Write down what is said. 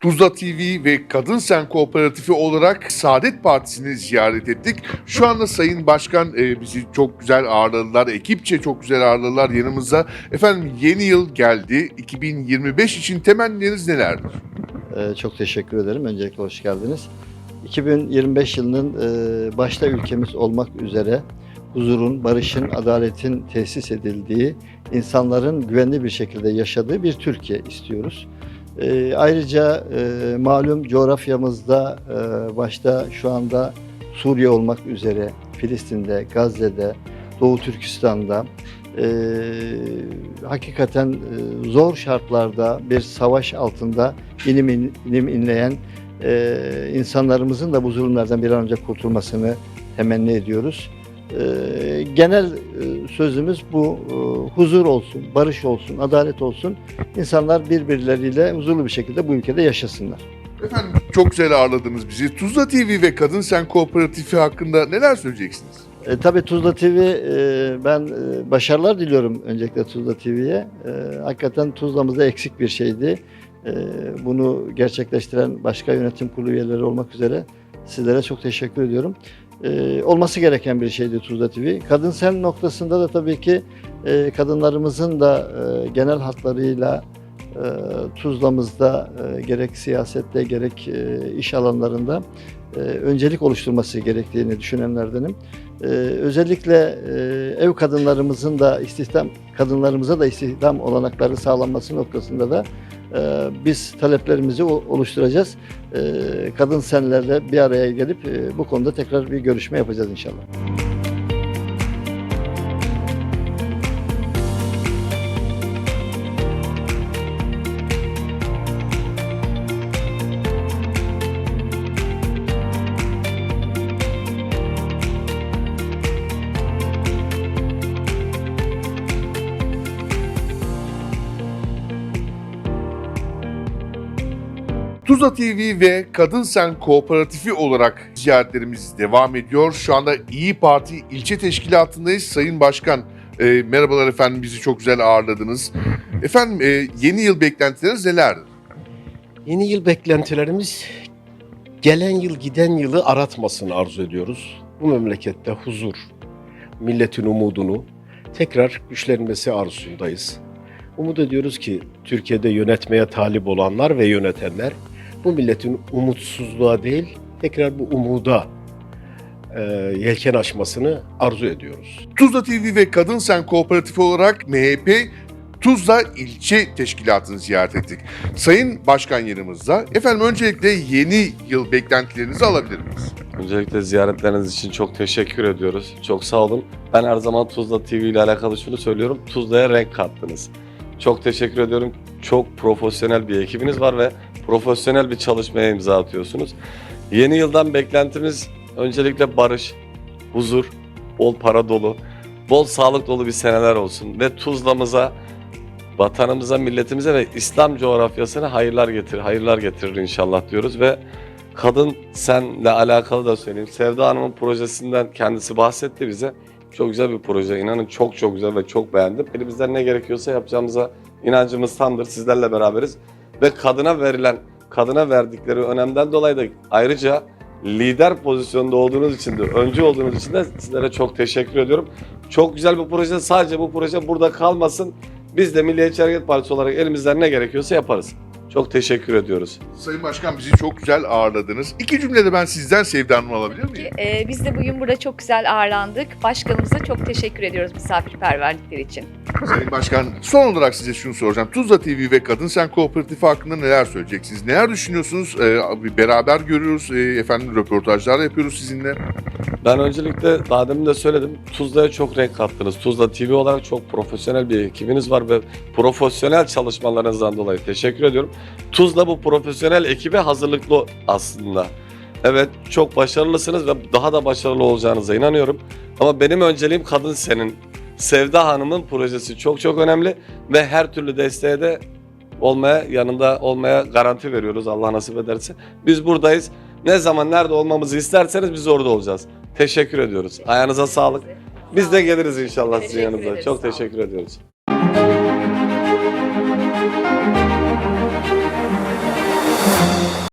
Tuzla TV ve Kadın Sen Kooperatifi olarak Saadet Partisi'ni ziyaret ettik. Şu anda Sayın Başkan e, bizi çok güzel ağırladılar. Ekipçe çok güzel ağırladılar yanımızda. Efendim yeni yıl geldi. 2025 için temennileriniz nelerdir? Ee, Çok teşekkür ederim. Öncelikle hoş geldiniz. 2025 yılının e, başta ülkemiz olmak üzere huzurun, barışın, adaletin tesis edildiği, insanların güvenli bir şekilde yaşadığı bir Türkiye istiyoruz. Ee, Ayrıca e, malum coğrafyamızda e, başta şu anda Suriye olmak üzere Filistin'de, Gazze'de, Doğu Türkistan'da e, hakikaten e, zor şartlarda bir savaş altında ilim, in- ilim inleyen e, insanlarımızın da bu zulümlerden bir an önce kurtulmasını temenni ediyoruz. E, genel e, sözümüz bu e, huzur olsun, barış olsun, adalet olsun. İnsanlar birbirleriyle huzurlu bir şekilde bu ülkede yaşasınlar. Efendim çok güzel ağırladınız bizi. Tuzla TV ve Kadın Sen Kooperatifi hakkında neler söyleyeceksiniz? E, tabii Tuzla TV e, ben e, başarılar diliyorum öncelikle Tuzla TV'ye. E, hakikaten Tuzla'mızda eksik bir şeydi. E, bunu gerçekleştiren başka yönetim kurulu üyeleri olmak üzere sizlere çok teşekkür ediyorum. E, olması gereken bir şeydi Tuzla TV. Kadın Sen noktasında da tabii ki e, kadınlarımızın da e, genel hatlarıyla Tuzla'mızda e, gerek siyasette gerek e, iş alanlarında e, öncelik oluşturması gerektiğini düşünenlerdenim. Özellikle e, ev kadınlarımızın da istihdam kadınlarımıza da istihdam olanakları sağlanması noktasında da e, biz taleplerimizi oluşturacağız. E, kadın senlerle bir araya gelip e, bu konuda tekrar bir görüşme yapacağız inşallah. Tuzla TV ve Kadın Sen Kooperatifi olarak ziyaretlerimiz devam ediyor. Şu anda İyi Parti ilçe teşkilatındayız. Sayın Başkan e, merhabalar efendim bizi çok güzel ağırladınız. Efendim e, yeni yıl beklentileriniz nelerdir? Yeni yıl beklentilerimiz gelen yıl giden yılı aratmasını arzu ediyoruz. Bu memlekette huzur, milletin umudunu tekrar güçlenmesi arzusundayız. Umut ediyoruz ki Türkiye'de yönetmeye talip olanlar ve yönetenler bu milletin umutsuzluğa değil tekrar bu umuda e, yelken açmasını arzu ediyoruz. Tuzla TV ve Kadın Sen Kooperatifi olarak MHP Tuzla ilçe teşkilatını ziyaret ettik. Sayın Başkan yanımızda. Efendim öncelikle yeni yıl beklentilerinizi alabilir miyiz? Öncelikle ziyaretleriniz için çok teşekkür ediyoruz. Çok sağ olun. Ben her zaman Tuzla TV ile alakalı şunu söylüyorum. Tuzla'ya renk kattınız. Çok teşekkür ediyorum. Çok profesyonel bir ekibiniz var ve profesyonel bir çalışmaya imza atıyorsunuz. Yeni yıldan beklentimiz öncelikle barış, huzur, bol para dolu, bol sağlık dolu bir seneler olsun ve Tuzla'mıza, vatanımıza, milletimize ve İslam coğrafyasına hayırlar getirir, hayırlar getirir inşallah diyoruz ve Kadın Sen'le alakalı da söyleyeyim. Sevda Hanım'ın projesinden kendisi bahsetti bize. Çok güzel bir proje. İnanın çok çok güzel ve çok beğendim. Elimizden ne gerekiyorsa yapacağımıza inancımız tamdır. Sizlerle beraberiz. Ve kadına verilen, kadına verdikleri önemden dolayı da ayrıca lider pozisyonda olduğunuz için de, öncü olduğunuz için de sizlere çok teşekkür ediyorum. Çok güzel bir proje. Sadece bu proje burada kalmasın. Biz de Milliyetçi Hareket Partisi olarak elimizden ne gerekiyorsa yaparız. Çok teşekkür ediyoruz. Sayın Başkan bizi çok güzel ağırladınız. İki cümlede ben sizden Sevda Hanım'ı alabilir miyim? Ee, biz de bugün burada çok güzel ağırlandık. Başkanımıza çok teşekkür ediyoruz misafirperverlikleri için. Sayın Başkan son olarak size şunu soracağım. Tuzla TV ve Kadın Sen Kooperatifi hakkında neler söyleyeceksiniz? Neler düşünüyorsunuz? Ee, bir beraber görüyoruz. Ee, efendim röportajlar yapıyoruz sizinle. Ben öncelikle daha demin de söyledim. Tuzla'ya çok renk kattınız. Tuzla TV olarak çok profesyonel bir ekibiniz var ve profesyonel çalışmalarınızdan dolayı teşekkür ediyorum. Tuzla bu profesyonel ekibe hazırlıklı aslında. Evet çok başarılısınız ve daha da başarılı olacağınıza inanıyorum. Ama benim önceliğim kadın senin. Sevda Hanım'ın projesi çok çok önemli ve her türlü desteğe de olmaya yanında olmaya garanti veriyoruz Allah nasip ederse. Biz buradayız. Ne zaman nerede olmamızı isterseniz biz orada olacağız. Teşekkür ediyoruz. Ayağınıza sağlık. Biz de geliriz inşallah sizin yanınıza. Çok teşekkür ediyoruz.